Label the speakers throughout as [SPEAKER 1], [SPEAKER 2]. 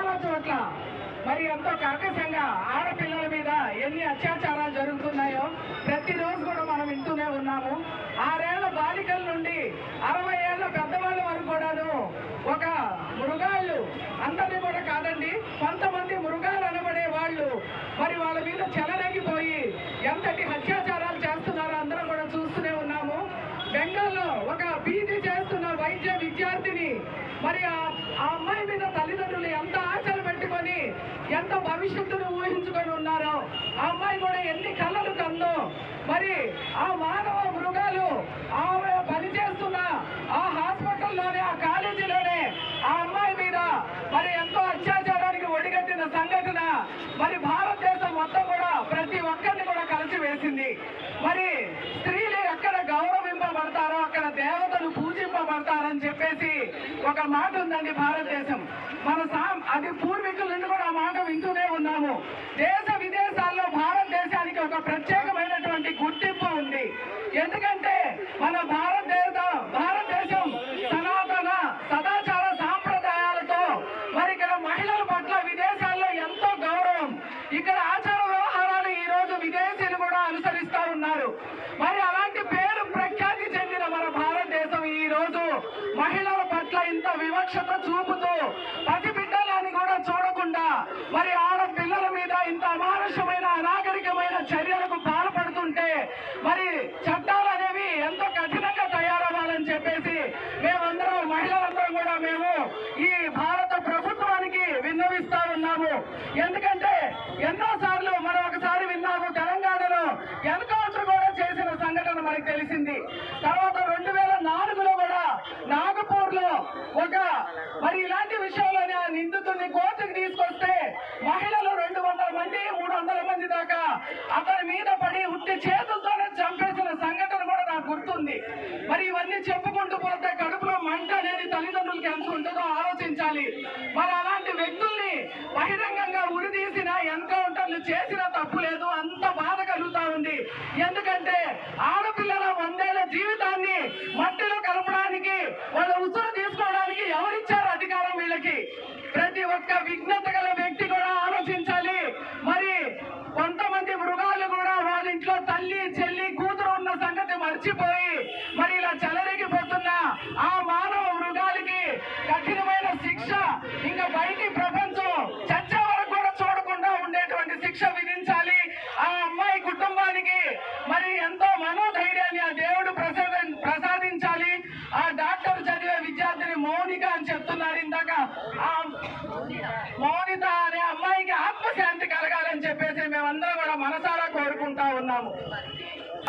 [SPEAKER 1] చాలా చోట్ల. మరి ఎంతో కర్కశంగా ఆడపిల్లల మీద ఎన్ని అత్యాచారాలు జరుగుతున్నాయో ప్రతిరోజు కూడా మనం వింటూనే ఉన్నాము. ఆరేళ్ళ బాలికల నుండి అరవై ఏళ్ళ పెద్దవాళ్ళ వరకు కూడాను ఒక మృగాళ్ళు అందరినీ కూడా కాదండి కొంతమంది మృగాలు అనబడే వాళ్ళు మరి వాళ్ళ మీద చెలరగిపోయి ఎంతటి అత్యాచారాలు చేస్తున్నారో అందరం కూడా చూస్తూనే ఉన్నాము. బెంగాల్లో ఒక బీ చేస్తున్న వైద్య విద్యార్థిని మరి ఆ ఆ అమ్మాయి మీద తల్లిదండ్రులు ఎంత ఆశలు పెట్టుకొని ఎంత భవిష్యత్తును ఊహించుకొని ఉన్నారో? ఆ అమ్మాయి కూడా ఎన్ని కళ్ళలు కందో మరి ఆ మానవ మృగాలు ఆమె పనిచేస్తున్న ఆ హాస్పిటల్లోనే ఆ కాలేజీలోనే ఆ అమ్మాయి మీద మరి ఎంతో అత్యాచారానికి ఒడిగట్టిన సంఘటన. మరి భారతదేశం మొత్తం కూడా ప్రతి ఒక్కరిని కూడా కలిసివేసింది మరి స్త్రీలు ఎక్కడ గౌరవింపబడతారో అక్కడ దేవతలు పూజింపబడతారని చెప్పేసి ఒక మాట ఉందండి భారతదేశం. మన సా అది పూర్వీకుల నుండి కూడా ఆ మాట వింటూనే ఎందుకంటే మన భారతదేశ భారతదేశం సనాతన సదాచార సాంప్రదాయాలతో మరి ఇక్కడ మహిళల పట్ల విదేశాల్లో ఎంతో గౌరవం. ఇక్కడ ఆచార వ్యవహారాలు ఈ రోజు విదేశీయులు కూడా అనుసరిస్తా ఉన్నారు. మరి అలాంటి పేరు ప్రఖ్యాతి చెందిన మన భారతదేశం ఈ రోజు మహిళల పట్ల ఇంత వివక్షత చూపు పసిబిడ్డలని కూడా చూడకుండా మరి ఆడపిల్లల మీద ఇంత అమానుషమైన అనాగరికమైన చర్యలకు పాల్పడుతుంటే మరి చట్టాలు అనేవి ఎంతో కఠినంగా తయారవ్వాలని చెప్పేసి మేమందరం మహిళలందరం కూడా మేము ఈ భారత ప్రభుత్వానికి విన్నవిస్తా ఉన్నాము ఎందుకంటే ఎన్నో సార్లు మనం ఒకసారి విన్నాము తెలంగాణలో ఎన్కౌంటర్ కూడా చేసిన సంఘటన మనకు తెలిసింది. తర్వాత రెండు వేల నాలుగులో కూడా నాగపూర్లో ఒక మరి ఇలాంటి విషయంలోనే ఆ నిందితుడిని కోర్టుకు తీసుకొస్తే మహిళలు రెండు వందల మంది మూడు వందల మంది దాకా అతని మీద పడి ఉట్టి చేతులతోనే చంపేసిన సంఘటన కూడా నాకు గుర్తుంది. మరి ఇవన్నీ చెప్పుకుంటూ పోతే కడుపులో మంట అనేది తల్లిదండ్రులకి ఎంత ఉంటుందో ఆలోచించాలి. మరి అలాంటి వ్యక్తుల్ని బహిరంగ చేసిన తప్పు లేదు అంత బాధ కలుగుతా ఉంది. ఎందుకంటే ఆడపిల్లల వందేళ్ళ జీవితాన్ని మట్టిలో కలపడానికి వాళ్ళ ఉసురు తీసుకోవడానికి ఎవరిచ్చారు అధికారం వీళ్ళకి? ప్రతి ఒక్క విఘ్నత గల వ్యక్తి కూడా ఆలోచించాలి మరి కొంతమంది మృగాలు కూడా వాళ్ళ ఇంట్లో తల్లి చెల్లి కూతురు ఉన్న సంగతి మర్చిపోయి మరి ఇలా చెలరేగిపోతున్న ఆ మానవ మృగాలకి కఠినమైన శిక్ష ఇంకా బయటి ప్రపంచం చచ్చే వరకు కూడా చూడకుండా ఉండేటువంటి శిక్ష విధించాలి ఆ అమ్మాయి కుటుంబానికి మరి ఎంతో మనోధైర్యాన్ని ఆ దేవుడు ప్రసాద ప్రసాదించాలి ఆ డాక్టర్ చదివే విద్యార్థిని మౌనిక అని చెప్తున్నారు ఇందాక ఆ మౌనిత అనే అమ్మాయికి ఆత్మశాంతి కలగాలని చెప్పేసి మేమందరం కూడా మనసారా కోరుకుంటా ఉన్నాము.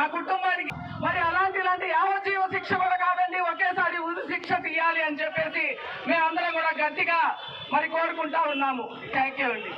[SPEAKER 1] ఆ కుటుంబానికి మరి అలాంటి ఇలాంటి యావజ్జీవ శిక్ష కూడా కాదండి ఒకేసారి ఉరి శిక్ష తీయాలి అని చెప్పేసి మేమందరం కూడా గట్టిగా మరి కోరుకుంటా ఉన్నాము. థ్యాంక్ యూ అండి.